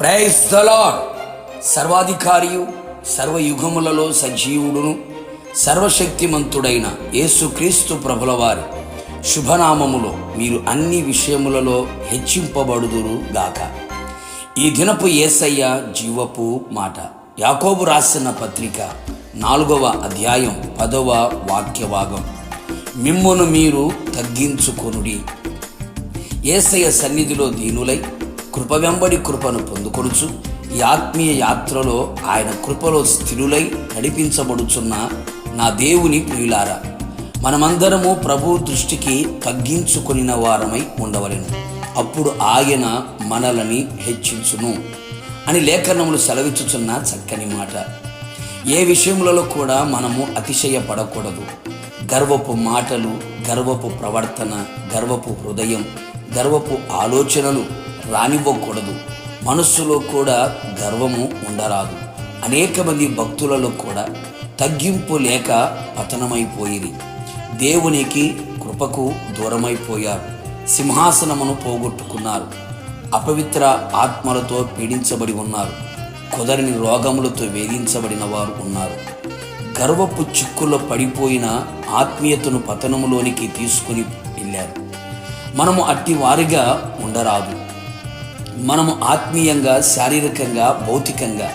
Price the సర్వాధికారియు సర్వయుగములలో సజీవుడును సర్వశక్తిమంతుడైన యేసుక్రీస్తు ప్రభుల వారి శుభనామములో మీరు అన్ని విషయములలో హెచ్చింపబడుదురు గాక. ఈ దినపు ఏసయ్య జీవపు మాట. యాకోబు రాసిన పత్రిక నాలుగవ అధ్యాయం పదవ వాక్యభాగం. మిమ్మును మీరు తగ్గించుకొనుడి. ఏసయ్య సన్నిధిలో దీనులై కృప వెంబడి కృపను పొందుకొనుచు ఈ ఆత్మీయ యాత్రలో ఆయన కృపలో స్థిరులై నడిపించబడుచున్న నా దేవుని ప్రియులారా మనమందరము ప్రభు దృష్టికి తగ్గించుకొనిన వారమై ఉండవలెను. అప్పుడు ఆయన మనలని హెచ్చించును అని లేఖనములు సెలవిచ్చుచున్న చక్కని మాట. ఏ విషయములలో కూడా మనము అతిశయపడకూడదు. గర్వపు మాటలు గర్వపు ప్రవర్తన గర్వపు హృదయం గర్వపు ఆలోచనలు రానివ్వకూడదు. మనస్సులో కూడా గర్వము ఉండరాదు. అనేక మంది భక్తులలో కూడా తగ్గింపు లేక పతనమైపోయింది. దేవునికి కృపకు దూరమైపోయారు. సింహాసనమును పోగొట్టుకున్నారు. అపవిత్ర ఆత్మలతో పీడించబడి ఉన్నారు. కుదరని రోగములతో వేధించబడిన వారు ఉన్నారు. గర్వపు చిక్కుల్లో పడిపోయిన ఆత్మీయతను పతనములోనికి తీసుకుని వెళ్ళారు. మనము అట్టి వారిగా ఉండరాదు. మనము ఆత్మీయంగా శారీరకంగా భౌతికంగా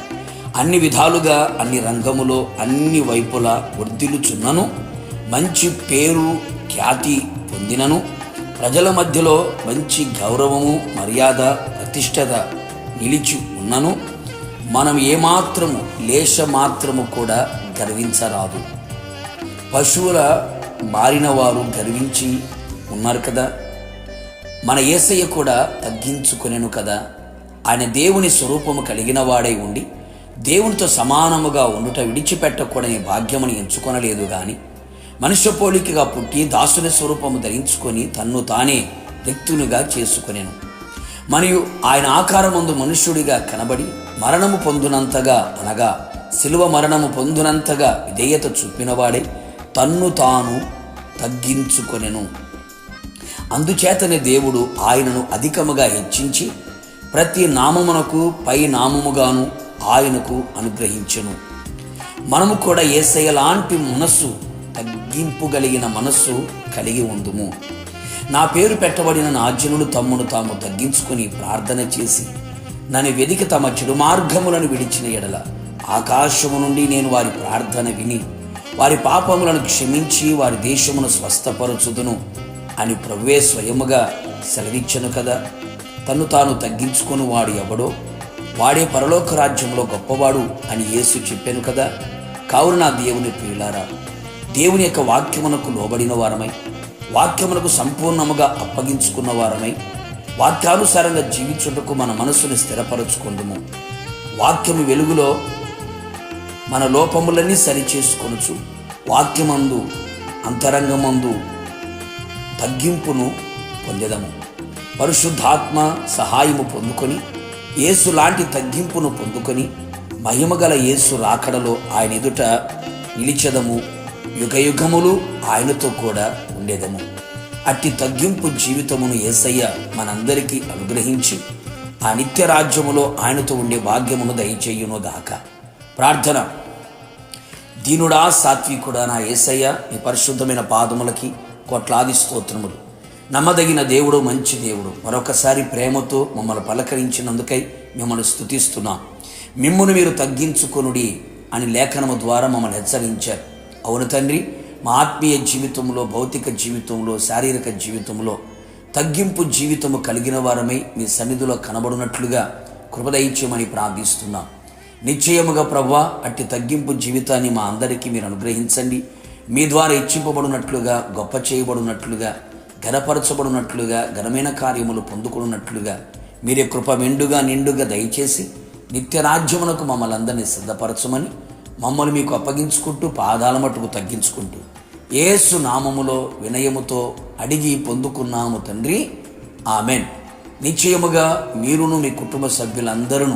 అన్ని విధాలుగా అన్ని రంగములో అన్ని వైపులా వర్ధిల్లుచున్నను మంచి పేరు ఖ్యాతి పొందినను ప్రజల మధ్యలో మంచి గౌరవము మర్యాద ప్రతిష్టత నిలిచి ఉన్నను మనం ఏమాత్రము లేశ మాత్రము కూడా గర్వించరాదు. పశువుల మారిన వారు గర్వించి ఉన్నారు కదా? మన ఏసయ్య కూడా తగ్గించుకునేను కదా. ఆయన దేవుని స్వరూపము కలిగిన వాడై ఉండి దేవునితో సమానముగా ఉండుట విడిచిపెట్టకూడని భాగ్యమును ఎంచుకొనలేదు గాని మనుష్య పోలికగా పుట్టి దాసుని స్వరూపము ధరించుకొని తన్ను తానే వ్యక్తునిగా చేసుకునేను. మరియు ఆయన ఆకారమందు మనుష్యుడిగా కనబడి మరణము పొందునంతగా అనగా శిలువ మరణము పొందునంతగా విధేయత చూపినవాడే తన్ను తాను తగ్గించుకొనెను. అందుచేతనే దేవుడు ఆయనను అధికముగా హెచ్చించి ప్రతి నామమునకు పై నామముగాను ఆయనకు అనుగ్రహించెను. మనము కూడా ఏసయ్య లాంటి మనస్సు తగ్గింపు కలిగిన మనస్సు కలిగి ఉందుము. నా పేరు పెట్టబడిన నాజ్యనులు తమ్మును తాము తగ్గించుకొని ప్రార్థన చేసి నన్ను వెదికి తమ చెడు మార్గములను విడిచిన ఎడల ఆకాశము నుండి నేను వారి ప్రార్థన విని వారి పాపములను క్షమించి వారి దేశమును స్వస్థపరచుదును. అని ప్రభువే స్వయముగా సెలవిచ్చను కదా. తను తాను తగ్గించుకొని వాడు ఎవడో? వాడే పరలోక రాజ్యంలో గొప్పవాడు అని యేసు చెప్పాను కదా. కావున నా దేవుని ప్రియులారా దేవుని యొక్క వాక్యమునకు లోబడిన వారమై వాక్యమునకు సంపూర్ణముగా అప్పగించుకున్న వారమై వాక్యానుసారంగా జీవించుటకు మన మనసుని స్థిరపరచుకుందుము. వాక్యము వెలుగులో మన లోపములన్నీ సరిచేసుకొనుచు వాక్యమందు అంతరంగమందు తగ్గింపును పొందెదము. పరిశుద్ధాత్మ సహాయము పొందుకొని యేసు లాంటి తగ్గింపును పొందుకొని మహిమగల యేసు రాకడలో ఆయన ఎదుట నిలిచెదము. యుగయుగములు ఆయనతో కూడా ఉండేదము. అట్టి తగ్గింపు జీవితమును ఏసయ్య మనందరికీ అనుగ్రహించి ఆ నిత్య రాజ్యములో ఆయనతో ఉండే భాగ్యమును దయచేయును గాక. ప్రార్థన. దీనుడా సాత్వికుడా నా ఏసయ్య నీ పరిశుద్ధమైన పాదములకి కోట్లాది స్తోత్రములు. నమ్మదగిన దేవుడు మంచి దేవుడు. మరొకసారి ప్రేమతో మమ్మల్ని పలకరించినందుకై మిమ్మల్ని స్థుతిస్తున్నాం మిమ్మును మీరు తగ్గించుకొనుడి అని లేఖనము ద్వారా మమ్మల్ని హెచ్చరించారు. అవును తండ్రి మా ఆత్మీయ జీవితంలో భౌతిక జీవితంలో శారీరక జీవితంలో తగ్గింపు జీవితము కలిగిన వారమై మీ సన్నిధిలో కనబడినట్లుగా కృపదైత్యమని ప్రార్థిస్తున్నాం. నిశ్చయముగా ప్రభా అట్టి తగ్గింపు జీవితాన్ని మా అందరికీ మీరు అనుగ్రహించండి. మీ ద్వారా ఇచ్చింపబడినట్లుగా గొప్ప చేయబడినట్లుగా ఘనపరచబడినట్లుగా ఘనమైన కార్యములు పొందుకున్నట్లుగా మీరే కృప మెండుగా నిండుగా దయచేసి నిత్యరాజ్యమునకు మమ్మల్ని అందరినీ సిద్ధపరచమని మమ్మల్ని మీకు అప్పగించుకుంటూ పాదాల మటుకు తగ్గించుకుంటూ ఏసు నామములో వినయముతో అడిగి పొందుకున్నాము తండ్రి. ఆమెన్. నిశ్చయముగా మీరును మీ కుటుంబ సభ్యులందరూ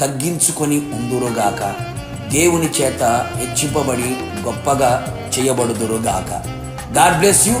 తగ్గించుకొని ఉందురుగాక. దేవుని చేత హెచ్చింపబడి గొప్పగా చేయబడుదురుగాక. God bless you.